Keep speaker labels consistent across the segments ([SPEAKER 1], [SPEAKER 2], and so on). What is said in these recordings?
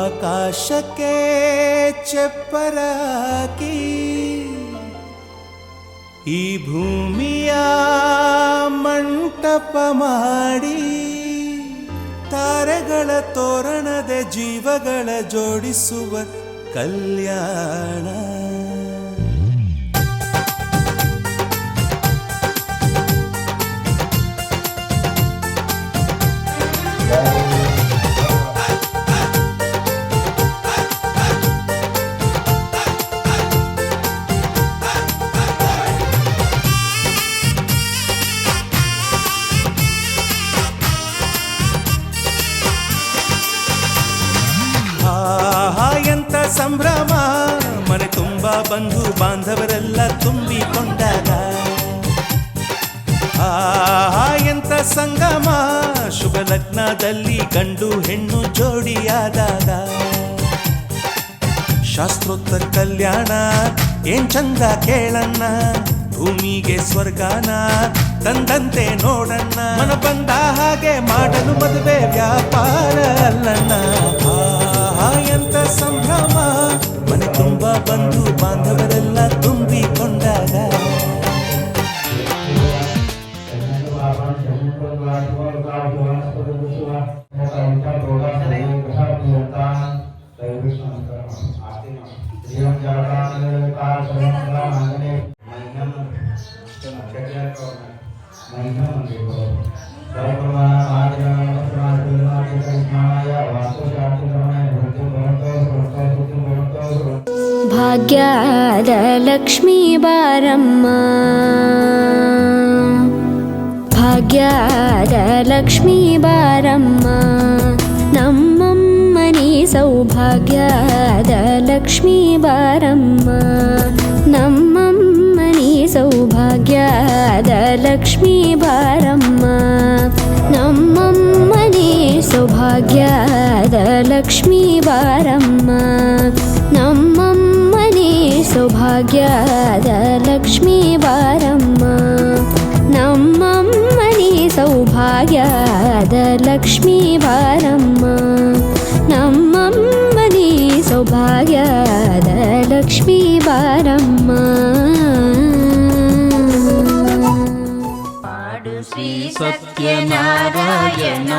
[SPEAKER 1] ಆಕಾಶಕ್ಕೆ
[SPEAKER 2] ಚಪ್ಪರ
[SPEAKER 1] ಈ ಭೂಮಿಯ ಮಂಟಪ ಮಾಡಿ ತಾರೆಗಳ ತೋರಣದೆ ಜೀವಗಳ ಜೋಡಿಸುವ ಕಲ್ಯಾಣ ತುಂಬಿಕೊಂಡಾಗ ಆ ಎಂತ ಸಂಗಮ
[SPEAKER 2] ಶುಭ
[SPEAKER 1] ಲಗ್ನದಲ್ಲಿ ಗಂಡು ಹೆಣ್ಣು ಜೋಡಿಯಾದಾಗ
[SPEAKER 2] ಶಾಸ್ತ್ರೋತ್ತ ಕಲ್ಯಾಣ ಏನ್ ಚಂದ ಕೇಳಣ್ಣ ಭೂಮಿಗೆ
[SPEAKER 1] ಸ್ವರ್ಗಾನ
[SPEAKER 2] ತಂದಂತೆ ನೋಡಣ್ಣ
[SPEAKER 1] ಮನ
[SPEAKER 2] ಬಂದ ಹಾಗೆ ಮಾಡಲು ಮದುವೆ
[SPEAKER 3] ವ್ಯಾಪಾರ ಅಲ್ಲಣ್ಣ ಎಂತ ಸಂಭ್ರಮ ಮನೆ ತುಂಬ ಬಂಧು ಬಾಂಧವರೆಲ್ಲ ತುಂಬಿಕೊಂಡಾಗ
[SPEAKER 4] भाग्यादलक्ष्मी बारम्मा भाग्यादलक्ष्मी बारम्मा न मम् मनी सौभाग्यादलक्ष्मी बारम्मा न मम् मनी सौभाग्यादलक्ष्मी बारम्मा न मम् मनी सौभाग्यादलक्ष्मी बारम्मा नम ಸೌಭಾಗ್ಯದ ಲಕ್ಷ್ಮೀ ಬಾರಮ್ಮ ನಮ್ಮಮ್ಮನಿ ಸೌಭಾಗ್ಯದ ಲಕ್ಷ್ಮೀ ಬಾರಮ್ಮ ನಮ್ಮಮ್ಮನಿ ಸೌಭಾಗ್ಯದ ಲಕ್ಷ್ಮೀ ಬಾರಮ್ಮ
[SPEAKER 5] ಪಾಡು ಶ್ರೀ ಸತ್ಯನಾರಾಯಣ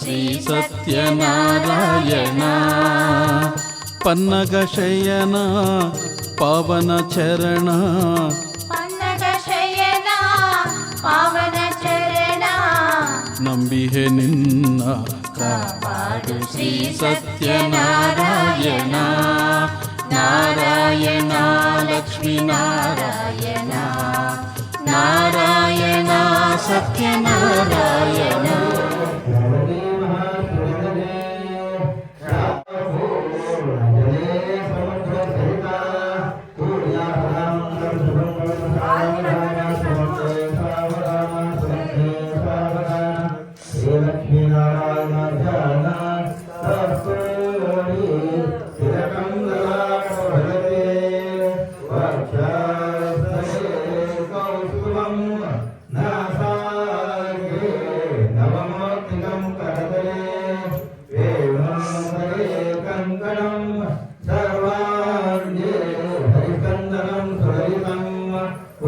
[SPEAKER 5] శ్రీ సత్యనారాయణ పన్నగ శయన పవన చరణ ನಂಬಿಹೆ ನಿನ್ನ ಕಾಪಾಡು ಶ್ರೀ ಸತ್ಯನಾರಾಯಣ ನಾರಾಯಣ ಲಕ್ಷ್ಮೀ ನಾರಾಯಣ ನಾರಾಯಣ ಸತ್ಯನಾರಾಯಣ
[SPEAKER 3] सर्वत्र सहिता तूर्या सदां सर्वं सर्वं सर्वं who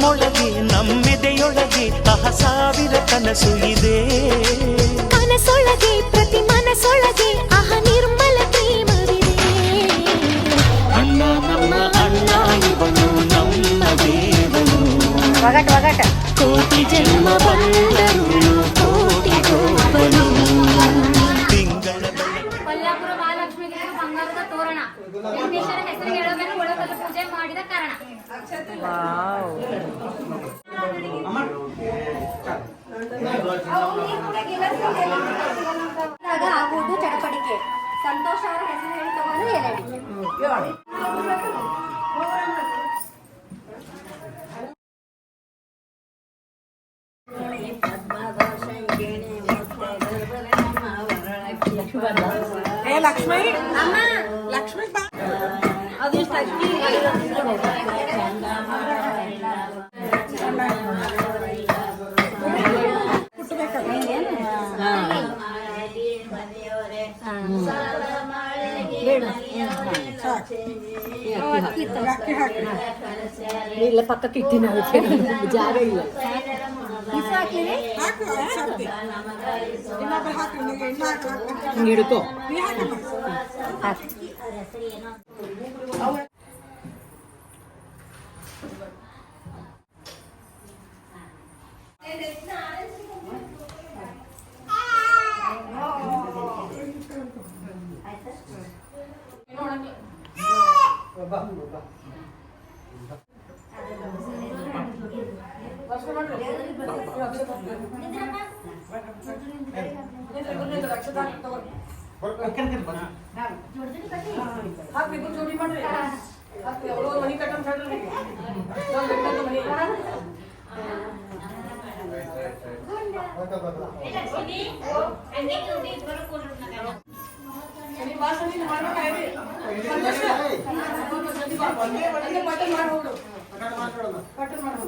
[SPEAKER 6] ನಮ್ಮೊಳಗೆ ನಮ್ಮಿದೆಯೊಳಗೆ ಅಹ ಸಾವಿರ ಕನಸು ಇದೆ
[SPEAKER 7] ಕನಸೊಳಗೆ ಪ್ರತಿ ಮನಸೊಳಗೆ ಅಹ ನಿರ್ಮಲ ಪ್ರೇಮವಿದೆ
[SPEAKER 6] ಅಣ್ಣ ನಮ್ಮ ಅಣ್ಣ ಇವನು ನಮ್ಮ ದೇವನು ಕೋಟಿ ಜನ್ಮ ಬಂದರು
[SPEAKER 8] ಮಾಡಿದ ಕಾರಣ
[SPEAKER 1] ಆಗುವುದು ಚಡಪಡಿಕೆ ಸಂತೋಷ ಅವರ ಹೆಸರು ಹೇಳಿ ತಗೊಂಡು
[SPEAKER 9] ಏನಾಗಿ ಲಕ್ಷ್ಮಿ ಲಕ್ಷ್ಮಿ
[SPEAKER 10] ಇಲ್ಲ ಪಕ್ಕಕ್ಕೆ ಇಟ್ಟಿನ ಜಾಗ ಇಲ್ಲ ಹಿಡ್ಕೋ
[SPEAKER 11] ರಕ್ಷಾ ಹಾಕ್ಬೇಕು ಜೋಡಿ ಮಾಡ್ರಿ ಅವಳು ಮನಿ ಕಟ್ಟಂತ ಹೇಳ್ರಿ ನಾವು ಬೆಟ್ಟದ್ದು ಮನಿ ಮಾಡ್ಬೇಕು ಮಾಡಿ ಹೋಗ್ಬಿಡು ಕಟ್ಟು ಮಾಡ್ಬಿಡು